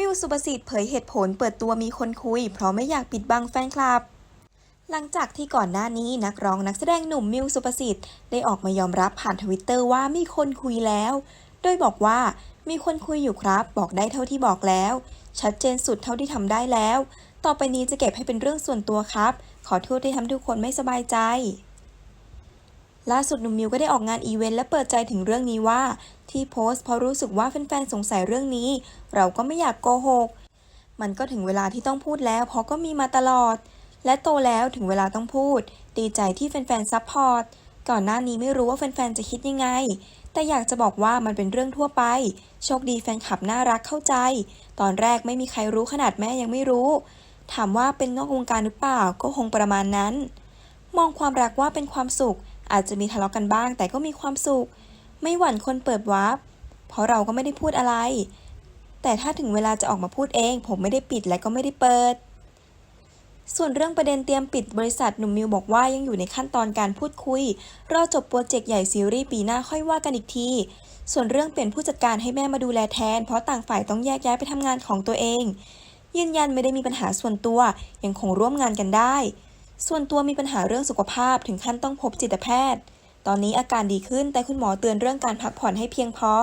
มิวสุประสิทธิ์เผยเหตุผลเปิดตัวมีคนคุย เพราะไม่อยากปิดบังแฟนคลับ หลังจากที่ก่อนหน้านี้นักร้องนักแสดงหนุ่มมิวสุประสิทธิ์ได้ออกมายอมรับผ่านทวิตเตอร์ว่ามีคนคุยแล้ว โดยบอกว่ามีคนคุยอยู่ครับ บอกได้เท่าที่บอกแล้ว ชัดเจนสุดเท่าที่ทำได้แล้ว ต่อไปนี้จะเก็บให้เป็นเรื่องส่วนตัวครับ ขอโทษที่ทำให้ทุกคนไม่สบายใจ ล่าสุดหนุ่มมิวก็ได้ออกงานอีเวนต์และเปิดใจถึงเรื่องนี้ว่า ที่โพสต์เพราะรู้สึกว่าแฟนๆสงสัยเรื่องนี้ เราก็ไม่อยากโกหก มันก็ถึงเวลาที่ต้องพูดแล้วเพราะก็มีมาตลอด และโตแล้วถึงเวลาต้องพูด ดีใจที่แฟนๆซัพพอร์ตก่อนหน้านี้ไม่รู้ว่าแฟนๆจะคิดยังไง แต่อยากจะบอกว่ามันเป็นเรื่องทั่วไป โชคดีแฟนคลับน่ารักเข้าใจ ตอนแรกไม่มีใครรู้ขนาดแม่ยังไม่รู้ ถามว่าเป็นนอกวงการหรือเปล่าก็คงประมาณนั้น มองความรักว่าเป็นความสุข อาจจะมีทะเลาะกันบ้าง แต่ก็มีความสุข ไม่หวั่นคนเปิดวาร์ปเพราะเราก็ไม่ได้พูดอะไร แต่ถ้าถึงเวลาจะออกมาพูดเอง ผมไม่ได้ปิดและก็ไม่ได้เปิด ส่วนเรื่องประเด็นเตรียมปิดบริษัทหนุ่มมิวบอกว่ายังอยู่ในขั้นตอนการพูดคุย รอจบโปรเจกต์ใหญ่ซีรีส์ปีหน้าค่อยว่ากันอีกทีส่วนเรื่องเปลี่ยนผู้จัดการให้แม่มาดูแลแทน เพราะต่างฝ่ายต้องแยกย้ายไปทำงานของตัวเอง ยืนยันไม่ได้มีปัญหาส่วนตัวยังคงร่วมงานกันได้ ส่วนตัวมีปัญหาเรื่องสุขภาพถึงขั้นต้องพบจิตแพทย์ ตอนนี้อาการดีขึ้นแต่คุณหมอเตือนเรื่องการพักผ่อนให้เพียงพอ